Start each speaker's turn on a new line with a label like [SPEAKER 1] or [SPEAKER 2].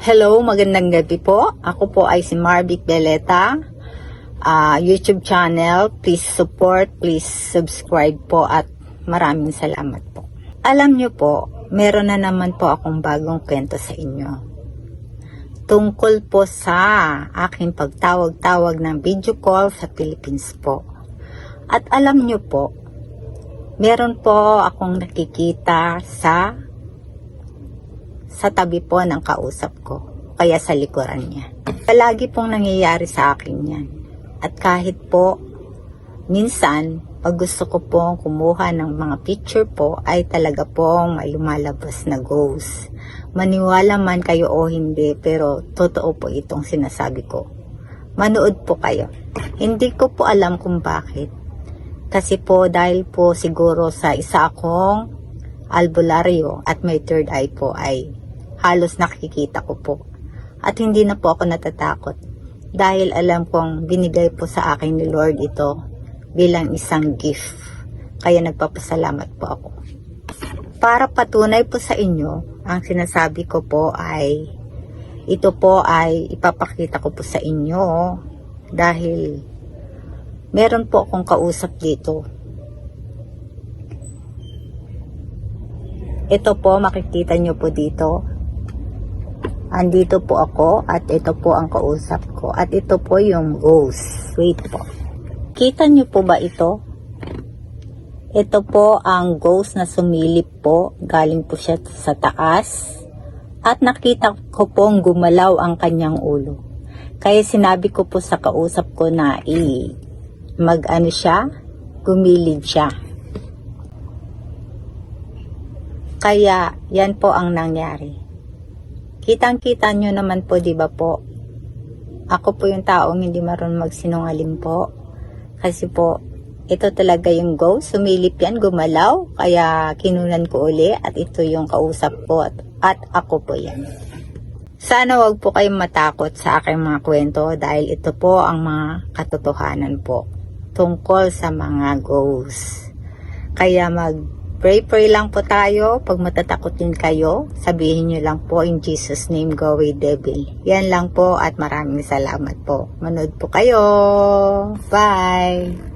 [SPEAKER 1] Hello, magandang gabi po. Ako po ay si Marvic Beleta. Ah, YouTube channel, please support, please subscribe po at maraming salamat po. Alam nyo po, meron na naman po akong bagong kwento sa inyo. Tungkol po sa aking pagtawag-tawag ng video call sa Philippines po. At alam nyo po, meron po akong nakikita sa sa tabi po ng kausap ko, kaya sa likuran niya. Palagi pong nangyayari sa akin yan. At kahit po, minsan, pag gusto ko pong kumuha ng mga picture po, ay talaga pong may lumalabas na ghost. Maniwala man kayo o hindi, pero totoo po itong sinasabi ko. Manood po kayo. Hindi ko po alam kung bakit. Kasi po dahil po siguro sa isa akong albularyo at may third eye po ay halos nakikita ko po. At hindi na po ako natatakot dahil alam kong binigay po sa akin ni Lord ito bilang isang gift. Kaya nagpapasalamat po ako. Para patunay po sa inyo, ang sinasabi ko po ay ito po ay ipapakita ko po sa inyo dahil meron po akong kausap dito Ito po, makikita nyo po dito. Andito po ako at ito po ang kausap ko. At ito po yung ghost. Wait po. Kita nyo po ba ito? Ito po ang ghost na sumilip po. Galing po siya sa taas. At nakita ko pong gumalaw ang kanyang ulo. Kaya sinabi ko po sa kausap ko na i mag ano siya, gumilid siya. Kaya, yan po ang nangyari. Kitang-kita nyo naman po, di ba po? Ako po yung taong hindi marunong magsinungaling po. Kasi po, ito talaga yung go. Sumilip yan, gumalaw. Kaya kinunan ko uli at ito yung kausap ko at, at ako po yan. Sana wag po kayong matakot sa aking mga kwento dahil ito po ang mga katotohanan po tungkol sa mga ghosts. Kaya mag Pray-pray lang po tayo. Pag matatakotin kayo, sabihin nyo lang po in Jesus name, go away devil. Yan lang po at maraming salamat po. Manood po kayo. Bye!